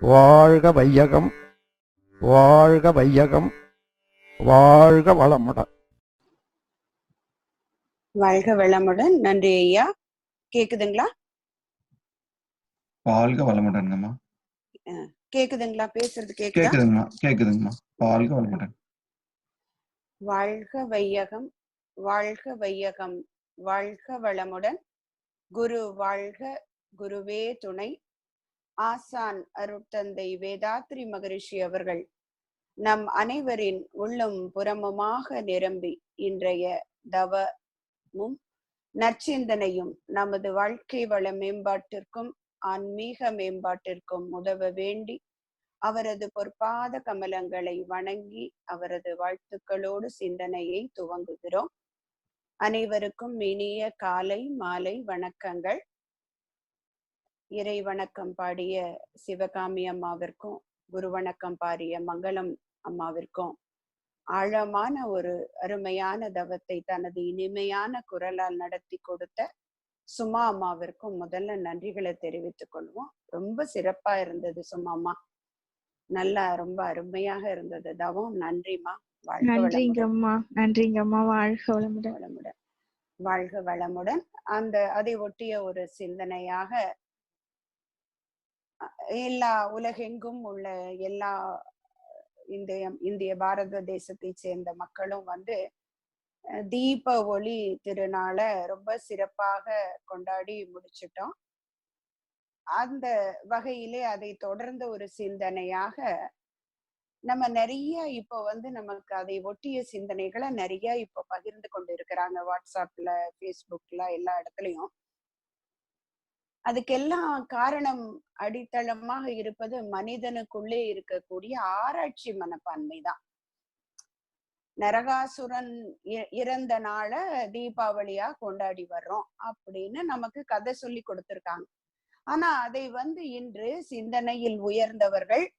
வாழ்க வையகம் வாழ்க வையகம் வாழ்க வளமுடன். வாழ்க வளமுடன். நன்றி ஐயா. கேக்குதுங்களா? வாழ்க வளமுடன்ங்கம்மா கேக்குதுங்களா? பேசுறது கேக்குதா? கேக்குதுங்கம்மா கேக்குதுங்கம்மா. வாழ்க வளமுடன். வாழ்க வையகம் வாழ்க வையகம் வாழ்க வளமுடன். குரு வாழ்க குருவே துணை. ஆசான் அருட்தந்தை வேதாத்ரி மகரிஷி அவர்கள் நம் அனைவரின் உள்ளும் புறமுமாக நிரம்பி இன்றைய தவமும் நற்சிந்தனையும் நமது வாழ்க்கை வள மேம்பாட்டிற்கும் ஆன்மீக மேம்பாட்டிற்கும் உதவ வேண்டி அவரது பொற்பாத கமலங்களை வணங்கி அவரது வாழ்த்துக்களோடு சிந்தனையை துவங்குகிறோம். அனைவருக்கும் இனிய காலை மாலை வணக்கங்கள். இறை வணக்கம் பாடிய சிவகாமி அம்மாவிற்கும் குரு வணக்கம் பாடிய மங்களம் அம்மாவிற்கும். ஆழமான ஒரு அருமையான தவத்தை தனது இனிமையான குரலால் நடத்தி கொடுத்த சுமா அம்மாவிற்கும் முதல்ல நன்றிகளை தெரிவித்துக் கொள்வோம். ரொம்ப சிறப்பா இருந்தது சுமா அம்மா. நல்லா ரொம்ப அருமையாக இருந்தது. தவம் நன்றிமா நன்றிங்கம்மா நன்றிங்கம்மா வாழ்க வளமுடன். வளமுடன். வாழ்க வளமுடன். அந்த அதை ஒட்டிய ஒரு சிந்தனையாக எல்லா உலகெங்கும் உள்ள எல்லா இந்திய இந்திய பாரத தேசத்தை சேர்ந்த மக்களும் வந்து தீப ஒளி திருநாளை ரொம்ப சிறப்பாக கொண்டாடி முடிச்சிட்டோம். அந்த வகையிலே அதை தொடர்ந்த ஒரு சிந்தனையாக நம்ம நிறைய இப்போ வந்து நமக்கு அதை ஒட்டிய சிந்தனைகளை நிறைய இப்போ பகிர்ந்து கொண்டு இருக்கிறாங்க வாட்ஸ்அப்ல ஃபேஸ்புக்ல எல்லா இடத்துலயும். அதுக்கெல்லாம் காரணம் அடித்தளமாக இருப்பது மனிதனுக்குள்ளே இருக்கக்கூடிய ஆராய்ச்சி மனப்பான்மை தான். நரகாசுரன் இ- இறந்த நாள தீபாவளியா கொண்டாடி வர்றோம் அப்படின்னு நமக்கு கதை சொல்லி கொடுத்திருக்காங்க. ஆனா அதை வந்து இன்று சிந்தனையில் உயர்ந்தவர்கள்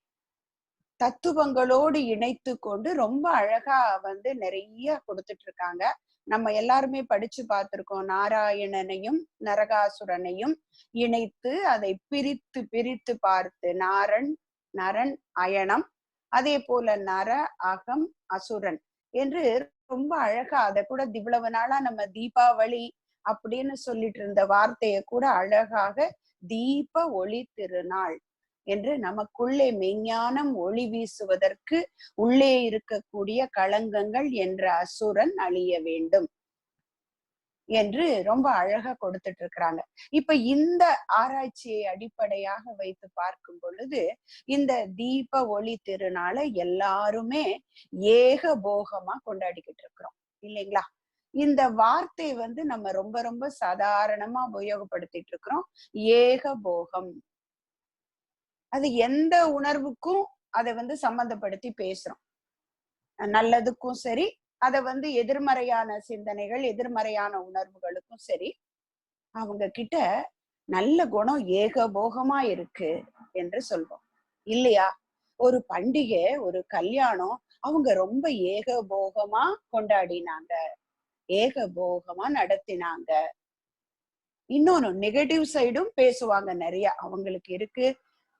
தத்துவங்களோடு இணைத்து கொண்டு ரொம்ப அழகா வந்து நிறைய கொடுத்துட்டு இருக்காங்க. நம்ம எல்லாருமே படிச்சு பார்த்திருக்கோம். நாராயணனையும் நரகாசுரனையும் இணைத்து அதை பிரித்து பிரித்து பார்த்து நாரன் நரன் அயனம் அதே போல நர அகம் அசுரன் என்று ரொம்ப அழகா அதை கூட இவ்வளவு நாளா நம்ம தீபாவளி அப்படின்னு சொல்லிட்டு இருந்த வார்த்தையை கூட அழகாக தீப ஒளி திருநாள் என்று நமக்குள்ளே மெஞ்ஞானம் ஒளி வீசுவதற்கு உள்ளே இருக்கக்கூடிய களங்கங்கள் என்ற அசுரன் அழிய வேண்டும் என்று ரொம்ப அழகா கொடுத்துட்டு இருக்கிறாங்க. இப்ப இந்த ஆராய்ச்சியை அடிப்படையாக வைத்து பார்க்கும் பொழுது இந்த தீப ஒளி திருநாளை எல்லாருமே ஏக போகமா கொண்டாடிக்கிட்டு இருக்கிறோம். இல்லைங்களா? இந்த வார்த்தை வந்து நம்ம ரொம்ப ரொம்ப சாதாரணமா உபயோகப்படுத்திட்டு இருக்கிறோம். ஏக போகம். அது எந்த உணர்வுக்கும் அதை வந்து சம்பந்தப்படுத்தி பேசுறோம். நல்லதுக்கும் சரி அதை வந்து எதிர்மறையான சிந்தனைகள் எதிர்மறையான உணர்வுகளுக்கும் சரி அவங்க கிட்ட நல்ல குணம் ஏகபோகமா இருக்கு என்று சொல்வோம் இல்லையா? ஒரு பண்டிகை ஒரு கல்யாணம் அவங்க ரொம்ப ஏகபோகமா கொண்டாடினாங்க. ஏகபோகமா நடத்தினாங்க. இன்னொன்னு நெகட்டிவ் சைடும் பேசுவாங்க நிறைய. அவங்களுக்கு இருக்கு.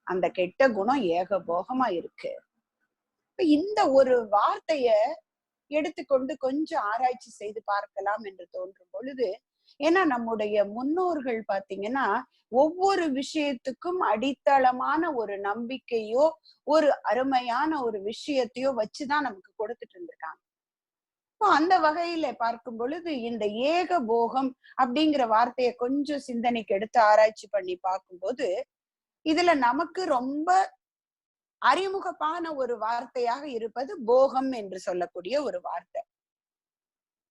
அந்த கெட்ட குணம் ஏகபோகமா இருக்கு. இந்த ஒரு வார்த்தைய எடுத்துக்கொண்டு கொஞ்சம் ஆராய்ச்சி செய்து பார்க்கலாம் என்று தோன்றும் பொழுது ஏன்னா நம்முடைய முன்னோர்கள் பாத்தீங்கன்னா ஒவ்வொரு விஷயத்துக்கும் அடித்தளமான ஒரு நம்பிக்கையோ ஒரு அருமையான ஒரு விஷயத்தையோ வச்சுதான் நமக்கு கொடுத்துட்டு இருந்திருக்காங்க. இப்போ அந்த வகையில பார்க்கும் பொழுது இந்த ஏக போகம் அப்படிங்கிற வார்த்தையை கொஞ்சம் சிந்தனைக்கு எடுத்து ஆராய்ச்சி பண்ணி பார்க்கும்போது இதுல நமக்கு ரொம்ப அறிமுகமான ஒரு வார்த்தையாக இருப்பது போகம் என்று சொல்லக்கூடிய ஒரு வார்த்தை.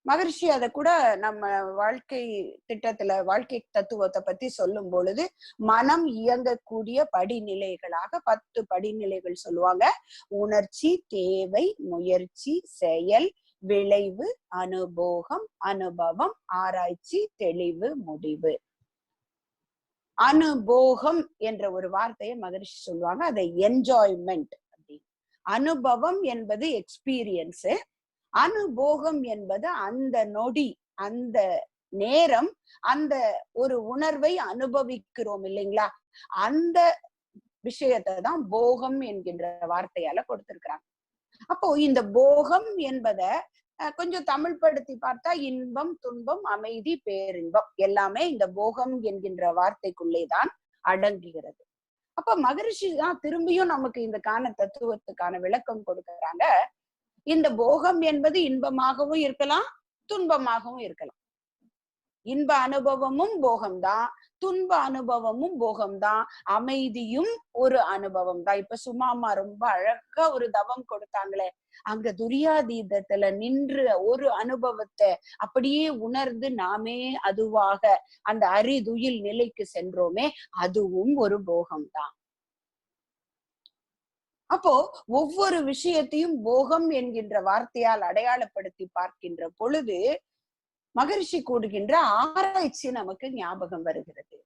மகர்ஷி அதை கூட நம்ம வாழ்க்கை திட்டத்துல வாழ்க்கை தத்துவத்தை பத்தி சொல்லும் பொழுது மனம் இயங்கக்கூடிய படிநிலைகளாக பத்து படிநிலைகள் சொல்லுவாங்க. உணர்ச்சி தேவை முயற்சி செயல் விளைவு அனுபோகம் அனுபவம் ஆராய்ச்சி தெளிவு முடிவு. அனுபோகம் என்ற ஒரு வார்த்தையை மகரிஷி சொல்லுவாங்க. அதை என்ஜாய்மெண்ட் அப்படின்னு. அனுபவம் என்பது எக்ஸ்பீரியன்ஸ் அனுபோகம் என்பது அந்த நொடி அந்த நேரம் அந்த ஒரு உணர்வை அனுபவிக்கிறோம் இல்லைங்களா? அந்த விஷயத்தை தான் போகம் என்கின்ற வார்த்தையால கொடுத்திருக்கிறாங்க. அப்போ இந்த போகம் என்பத கொஞ்சம் தமிழ் படுத்தி பார்த்தா இன்பம் துன்பம் அமைதி பேரின்பம் எல்லாமே இந்த போகம் என்கின்ற வார்த்தைக்குள்ளே தான் அடங்குகிறது. அப்ப மகரிஷி தான் திரும்பியும் நமக்கு இந்த காண தத்துவத்துக்கான விளக்கம் கொடுக்கறாங்க. இந்த போகம் என்பது இன்பமாகவும் இருக்கலாம் துன்பமாகவும் இருக்கலாம். இன்ப அனுபவமும் போகம்தான். துன்ப அனுபவமும் போகம்தான் அமைதியும் ஒரு அனுபவம் தான் இப்ப சும்மாமா ரொம்ப அழகா ஒரு தவம் கொடுத்தாங்களே. அங்க துரியாதீதத்துல நின்று ஒரு அனுபவத்தை அப்படியே உணர்ந்து நாமே அதுவாக அந்த அரிதுயில் நிலைக்கு சென்றோமே அதுவும் ஒரு போகம்தான் அப்போ ஒவ்வொரு விஷயத்தையும் போகம் என்கின்ற வார்த்தையால் அடையாளப்படுத்தி பார்க்கின்ற பொழுது மகரிஷி கூடுகின்ற ஆராய்ச்சி நமக்கு ஞாபகம் வருகிறது.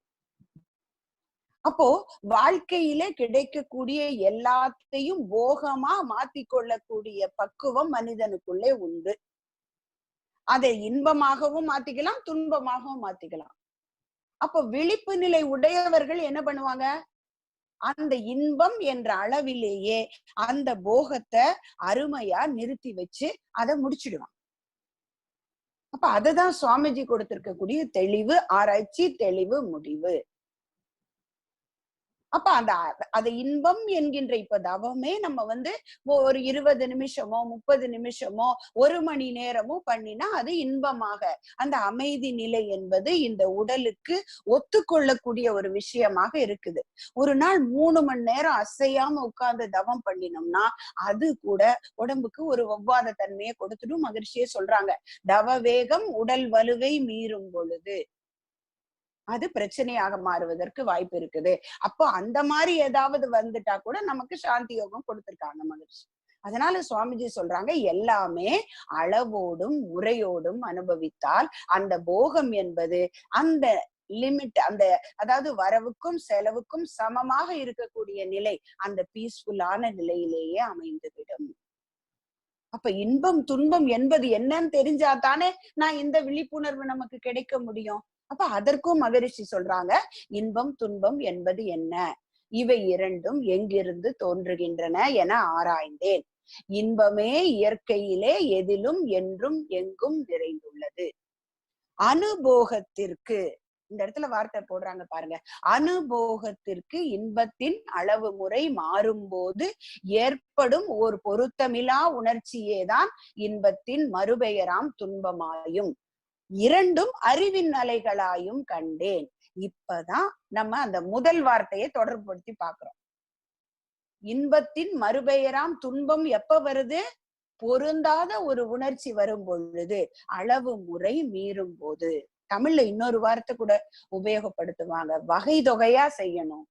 அப்போ வாழ்க்கையிலே கிடைக்கக்கூடிய எல்லாத்தையும் போகமா மாத்திக்கொள்ளக்கூடிய பக்குவம் மனிதனுக்குள்ளே உண்டு. அதை இன்பமாகவும் மாத்திக்கலாம் துன்பமாகவும் மாத்திக்கலாம். அப்போ விழிப்பு நிலை உடையவர்கள் என்ன பண்ணுவாங்க? அந்த இன்பம் என்ற அளவிலேயே அந்த போகத்தை அருமையா நிறுத்தி வச்சு அதை முடிச்சிடுவான் அப்ப அதுதான் சுவாமிஜி கொடுத்திருக்கக்கூடிய தெளிவு ஆராய்ச்சி தெளிவு முடிவு. அப்ப அந்த அது இன்பம் என்கின்ற இப்ப தவமே நம்ம வந்து ஒரு இருபது நிமிஷமோ முப்பது நிமிஷமோ ஒரு மணி நேரமோ பண்ணினா அது இன்பமாக. அந்த அமைதி நிலை என்பது இந்த உடலுக்கு ஒத்துக்கொள்ளக்கூடிய ஒரு விஷயமாக இருக்குது. ஒரு நாள் மூணு மணி நேரம் அசையாம உட்கார்ந்து தவம் பண்ணினோம்னா அது கூட உடம்புக்கு ஒரு ஒவ்வாத தன்மையை கொடுத்துடும் மகிழ்ச்சியே சொல்றாங்க. தவ வேகம் உடல் வலுவை மீறும் பொழுது. அது பிரச்சனையாக மாறுவதற்கு வாய்ப்பு இருக்குது. அப்போ அந்த மாதிரி ஏதாவது வந்துட்டா கூட நமக்கு சாந்தி யோகம் கொடுத்திருக்காங்க மகிழ்ச்சி அதனால சுவாமிஜி சொல்றாங்க எல்லாமே அளவோடும் முறையோடும் அனுபவித்தால் அந்த போகம் என்பது அந்த லிமிட் அந்த அதாவது வரவுக்கும் செலவுக்கும் சமமாக இருக்கக்கூடிய நிலை அந்த பீஸ்ஃபுல்லான நிலையிலேயே அமைந்துவிடும். அப்ப இன்பம் துன்பம் என்பது என்னன்னு தெரிஞ்சா தானே நான் இந்த விழிப்புணர்வு நமக்கு கிடைக்க முடியும். அப்ப அதற்கும் மகரிஷி சொல்றாங்க இன்பம் துன்பம் என்பது என்ன? இவை இரண்டும் எங்கிருந்து தோன்றுகின்றன என ஆராய்ந்தேன். இன்பமே இயற்கையிலே எதிலும் என்றும் எங்கும் நிறைந்துள்ளது. அனுபோகத்திற்கு இந்த இடத்துல வார்த்தை போடுறாங்க பாருங்க. அனுபோகத்திற்கு இன்பத்தின் அளவு முறை மாறும்போது ஏற்படும் ஒரு பொருத்தமிலா உணர்ச்சியேதான் இன்பத்தின் மறுபெயராம் துன்பமாயும். இரண்டும் அறிவின் அலைகளாயும் கண்டேன். இப்பதான் நம்ம அந்த முதல் வார்த்தையை தொடர்புபடுத்தி பாக்குறோம் இன்பத்தின் மறுபெயராம் துன்பம் எப்ப வருது? பொருந்தாத ஒரு உணர்ச்சி வரும் பொழுது அளவு முறை மீறும் போது தமிழ்ல இன்னொரு வார்த்தை கூட உபயோகப்படுத்துவாங்க. வகை தொகையா செய்யணும்.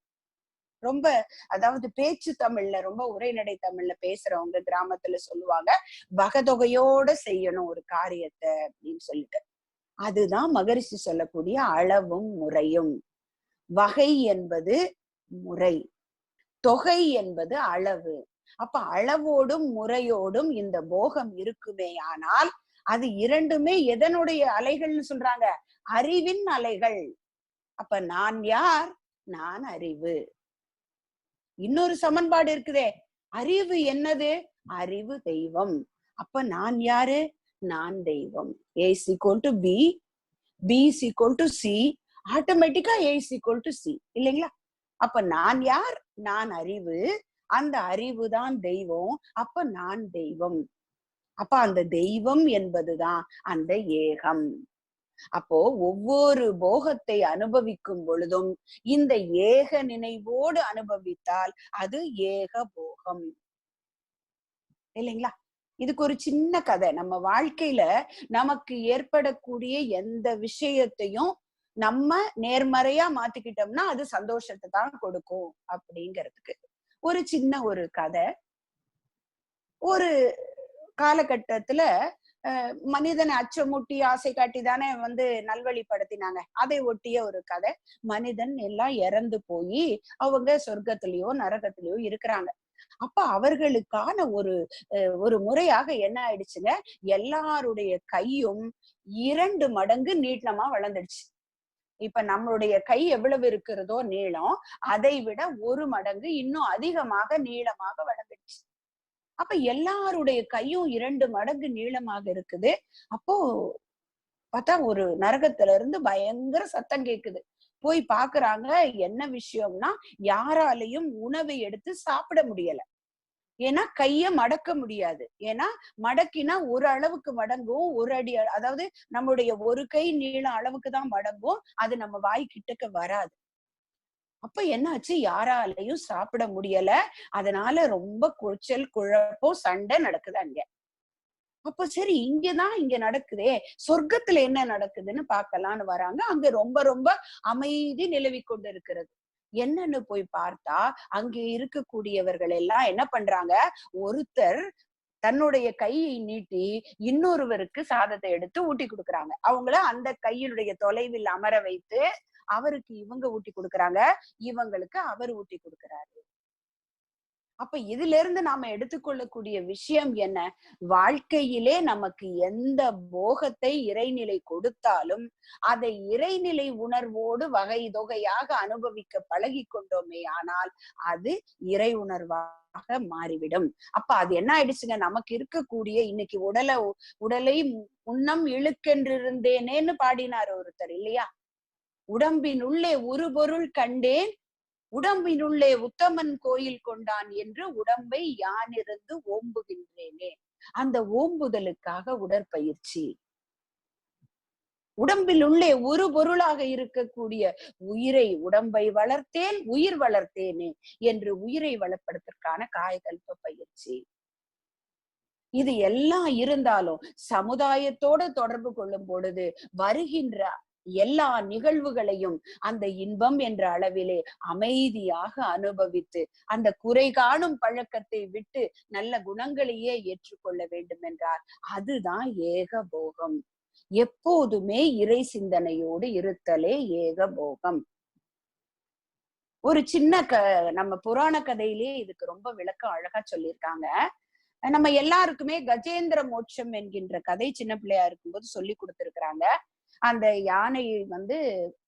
ரொம்ப அதாவது பேச்சு தமிழ்ல ரொம்ப உரைநடை தமிழ்ல பேசுறவங்க கிராமத்துல சொல்லுவாங்க வகதொகையோட செய்யணும் ஒரு காரியத்தை அப்படின்னு சொல்லிட்டு. அதுதான் மகரிஷி சொல்லக்கூடிய அளவும் முறையும். வகை என்பது முறை. தொகை என்பது அளவு. அப்ப அளவோடும் முறையோடும் இந்த போகம் இருக்குமே ஆனால் அது இரண்டுமே எதனுடைய அலைகள்னு சொல்றாங்க? அறிவின் அலைகள். அப்ப நான் யார்? நான் அறிவு. இன்னொரு சமன்பாடு இருக்குதே. அறிவு என்னது? அறிவு தெய்வம். அப்ப நான் யாரு? நான் தெய்வம். A equal to B B is equal to C ஆட்டோமேட்டிக்கா ஏ ஈக்குவல் டு சி இல்லைங்களா? அப்ப நான் யார்? நான் அறிவு. அந்த அறிவு தான் தெய்வம். அப்ப நான் தெய்வம். அப்ப அந்த தெய்வம் என்பதுதான் அந்த ஏகம். அப்போ ஒவ்வொரு போகத்தை அனுபவிக்கும் பொழுதும் இந்த ஏக நினைவோடு அனுபவித்தால் அது ஏக போகம். இல்லைங்களா? இதுக்கு ஒரு சின்ன கதை. நம்ம வாழ்க்கையில நமக்கு ஏற்படக்கூடிய எந்த விஷயத்தையும் நம்ம நேர்மறையா மாத்திக்கிட்டோம்னா அது சந்தோஷத்தை தான் கொடுக்கும் அப்படிங்கிறதுக்கு. ஒரு சின்ன ஒரு கதை. ஒரு காலகட்டத்துல மனிதனை அச்சமூட்டி ஆசை காட்டி தானே வந்து நல்வழிப்படுத்தினாங்க. அதை ஒட்டிய ஒரு கதை. மனிதன் எல்லாம் இறந்து போய் அவங்க சொர்க்கத்திலயோ நரகத்திலயோ இருக்கிறாங்க. அப்ப அவர்களுக்கான ஒரு ஒரு முறையாக என்ன ஆயிடுச்சுங்க? எல்லாருடைய கையும் இரண்டு மடங்கு நீட்டமா வளர்ந்துடுச்சு. இப்ப நம்மளுடைய கை எவ்வளவு இருக்கிறதோ நீளம் அதை விட ஒரு மடங்கு இன்னும் அதிகமாக நீளமாக வளர்ந்துடுச்சு. அப்ப எல்லாருடைய கையும் இரண்டு மடங்கு நீளமாக இருக்குது. அப்போ பார்த்தா ஒரு நரகத்துல இருந்து பயங்கர சத்தம் கேக்குது. போய் பாக்குறாங்க என்ன விஷயம்னா யாராலையும் உணவை எடுத்து சாப்பிட முடியல. ஏன்னா கைய மடக்க முடியாது. ஏன்னா மடக்கினா ஒரு அளவுக்கு மடங்கும் ஒரு அடி அதாவது நம்முடைய ஒரு கை நீளம் அளவுக்கு தான் மடங்கும் அது நம்ம வாய் கிட்டக்க வராது. அப்ப என்னாச்சு? யாராலையும் சாப்பிட முடியல. அதனால ரொம்ப குச்சல் குழப்பம் சண்டை நடக்குது அங்க. அப்ப சரி இங்கதான் இங்க நடக்குதே சொர்க்கத்துல என்ன நடக்குதுன்னு பாக்கலாம்னு வராங்க. அங்க ரொம்ப ரொம்ப அமைதி நிலவி கொண்டு இருக்கிறது என்னன்னு போய் பார்த்தா அங்க இருக்கக்கூடியவர்கள் எல்லாம் என்ன பண்றாங்க? ஒருத்தர் தன்னுடைய கையை நீட்டி இன்னொருவருக்கு சாதத்தை எடுத்து ஊட்டி கொடுக்கறாங்க. அவங்கள அந்த கையினுடைய தொலைவில் அமர வைத்து அவருக்கு இவங்க ஊட்டி கொடுக்கறாங்க. இவங்களுக்கு அவர் ஊட்டி கொடுக்குறாரு. அப்ப இதுல இருந்து நாம எடுத்துக்கொள்ளக்கூடிய விஷயம் என்ன? வாழ்க்கையிலே நமக்கு எந்த போகத்தை இறைநிலை கொடுத்தாலும் அதை இறைநிலை உணர்வோடு வகை தொகையாக அனுபவிக்க பழகி கொண்டோமே ஆனால் அது இறை உணர்வாக மாறிவிடும். அப்ப அது என்ன ஆயிடுச்சுங்க? நமக்கு இருக்கக்கூடிய இன்னைக்கு உடலை உடலை முன்னம் இழுக்கென்றிருந்தேனேன்னு பாடினார் ஒருத்தர் இல்லையா? உடம்பின் உள்ளே ஒரு பொருள் கண்டேன் உடம்பினுள்ளே உத்தமன் கோயில் கொண்டான் என்று உடம்பை யானிருந்து ஓம்புகின்றேனே. அந்த ஓம்புதலுக்காக உடற்பயிற்சி. உடம்பில் உள்ளே ஒரு பொருளாக இருக்கக்கூடிய உயிரை உடம்பை வளர்த்தேன் உயிர் வளர்த்தேனே என்று உயிரை வளர்ப்பதற்கான காயகல்ப பயிற்சி. இது எல்லாம் இருந்தாலும் சமுதாயத்தோட தொடர்பு கொள்ளும் பொழுது வருகின்ற எல்லா நிகழ்வுகளையும் அந்த இன்பம் என்ற அளவிலே அமைதியாக அனுபவித்து அந்த குறை காணும் பழக்கத்தை விட்டு நல்ல குணங்களையே ஏற்றுக்கொள்ள வேண்டும் என்றார் அதுதான் ஏக போகம் எப்போதுமே இறை சிந்தனையோடு இருத்தலே ஏக போகம் ஒரு சின்ன க நம்ம புராண கதையிலே இதுக்கு ரொம்ப விளக்கம் அழகா சொல்லியிருக்காங்க. நம்ம எல்லாருக்குமே கஜேந்திர மோட்சம் என்கின்ற கதை சின்ன பிள்ளையா இருக்கும்போது சொல்லி கொடுத்திருக்கிறாங்க. அந்த யானையை வந்து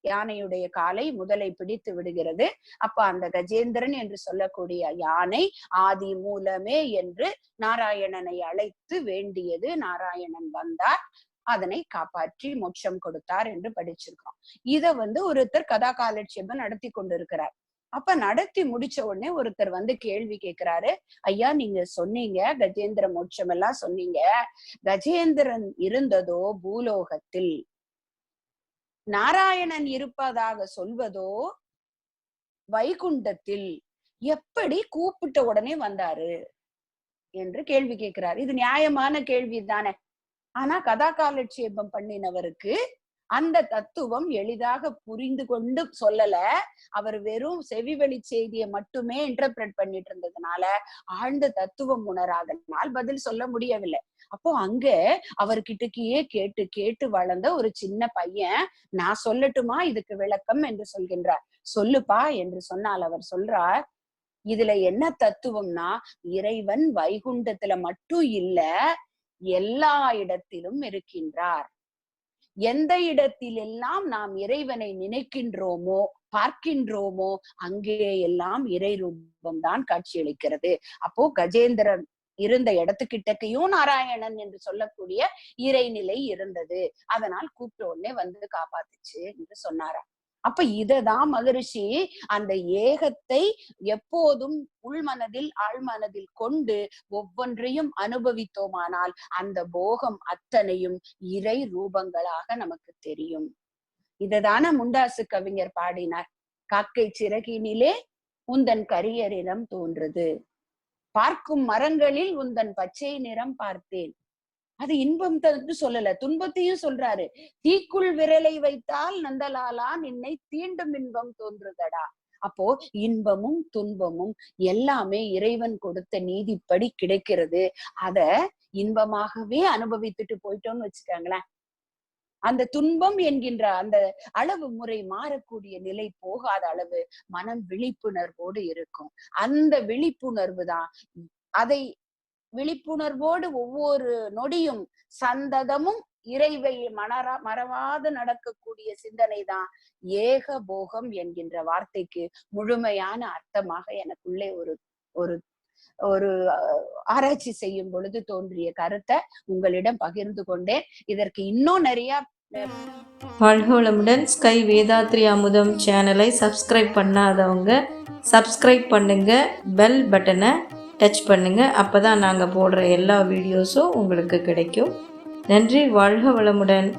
யானையுடைய காலை முதலை பிடித்து விடுகிறது. அப்ப அந்த கஜேந்திரன் என்று சொல்லக்கூடிய யானை ஆதி மூலமே என்று நாராயணனை அழைத்து வேண்டியது நாராயணன் வந்தார். அதனை காப்பாற்றி மோட்சம் கொடுத்தார் என்று படிச்சிருக்கோம். இத வந்து ஒருத்தர் கதா காலட்சேபம் நடத்தி கொண்டிருக்கிறார். அப்ப நடத்தி முடிச்ச உடனே ஒருத்தர் வந்து கேள்வி கேட்கிறாரு. ஐயா நீங்க சொன்னீங்க கஜேந்திர மோட்சம் எல்லாம் சொன்னீங்க. கஜேந்திரன் இருந்ததோ பூலோகத்தில். நாராயணன் இருப்பதாக சொல்வதோ வைகுண்டத்தில் எப்படி கூப்பிட்ட உடனே வந்தாரு என்று கேள்வி கேட்கிறார். இது நியாயமான கேள்வி தானே. ஆனா கதாகாலட்சேபம் பண்ணினவருக்கு அந்த தத்துவம் எளிதாக புரிந்து கொண்டு சொல்லல. அவர் வெறும் செவிவழி செய்தியை மட்டுமே இன்டர்பிரட் பண்ணிட்டு இருந்ததுனால ஆழ்ந்த தத்துவம் உணராதனால் பதில் சொல்ல முடியவில்லை. அப்போ அங்க அவர்கிட்டக்கையே கேட்டு கேட்டு வளர்ந்த ஒரு சின்ன பையன் நான் சொல்லட்டுமா? இதுக்கு விளக்கம் என்று சொல்கின்றார். சொல்லுப்பா என்று சொன்னால் அவர் சொல்றார் இதுல என்ன தத்துவம்னா இறைவன் வைகுண்டத்துல மட்டும் இல்ல எல்லா இடத்திலும் இருக்கின்றார். எந்த இடத்திலெல்லாம் நாம் இறைவனை நினைக்கின்றோமோ பார்க்கின்றோமோ அங்கே எல்லாம் இறை ரூபம் தான் காட்சியளிக்கிறது. அப்போ கஜேந்திரன் இருந்த இடத்துக்கிட்டக்கையும் நாராயணன் என்று சொல்லக்கூடிய இறைநிலை இருந்தது. அதனால் கூப்பிட்ட உடனே வந்து காப்பாத்துச்சு என்று சொன்னாராம். அப்ப இததான் மகரிஷி அந்த ஏகத்தை எப்போதும் உள்மனதில் ஆழ்மனதில் கொண்டு ஒவ்வொன்றையும் அனுபவித்தோமானால் அந்த போகம் அத்தனையும் இறை ரூபங்களாக நமக்கு தெரியும். இததான முண்டாசு கவிஞர் பாடினார். காக்கை சிறகினிலே உந்தன் கரியரிடம் தோன்றுது. பார்க்கும் மரங்களில் உந்தன் பச்சை நிறம் பார்த்தேன். அது இன்பம் தந்து சொல்லல. துன்பத்தையும் சொல்றாரு. தீக்குள் விரலை வைத்தால் நந்தலாலா நின்னை தீண்டும் இன்பம் தோன்றுதடா. அப்போ இன்பமும் துன்பமும் எல்லாமே இறைவன் கொடுத்த நீதிப்படி கிடைக்கிறது. அத இன்பமாகவே அனுபவித்துட்டு போயிட்டோம்னு வச்சுக்கோங்களேன். அந்த துன்பம் என்கின்ற அந்த அளவு முறை மாறக்கூடிய நிலை போகாத அளவு மனம் விழிப்புணர்வோடு இருக்கும். அந்த விழிப்புணர்வு தான். அதை விழிப்புணர்வோடு ஒவ்வொரு நொடியும் சந்ததமும் இறைவை மணரா மறவாது நடக்கக்கூடிய சிந்தனை தான் ஏக போகம் என்கின்ற வார்த்தைக்கு முழுமையான அர்த்தமாக எனக்குள்ளே ஒரு ஒரு ஒரு ஆராய்ச்சி செய்யும் பொழுது தோன்றிய கருத்தை உங்களிடம் பகிர்ந்து கொண்டேன். இதற்கு இன்னும் நிறைய வாழ்கோளமுடன் ஸ்கை வேதாத்ரி அமுதம் சேனலை சப்ஸ்கிரைப் பண்ணாதவங்க சப்ஸ்கிரைப் பண்ணுங்க பெல் பட்டனை டச் பண்ணுங்க. அப்போ தான் நாங்கள் போடுற எல்லா வீடியோஸும் உங்களுக்கு கிடைக்கும். நன்றி வாழ்க வளமுடன்.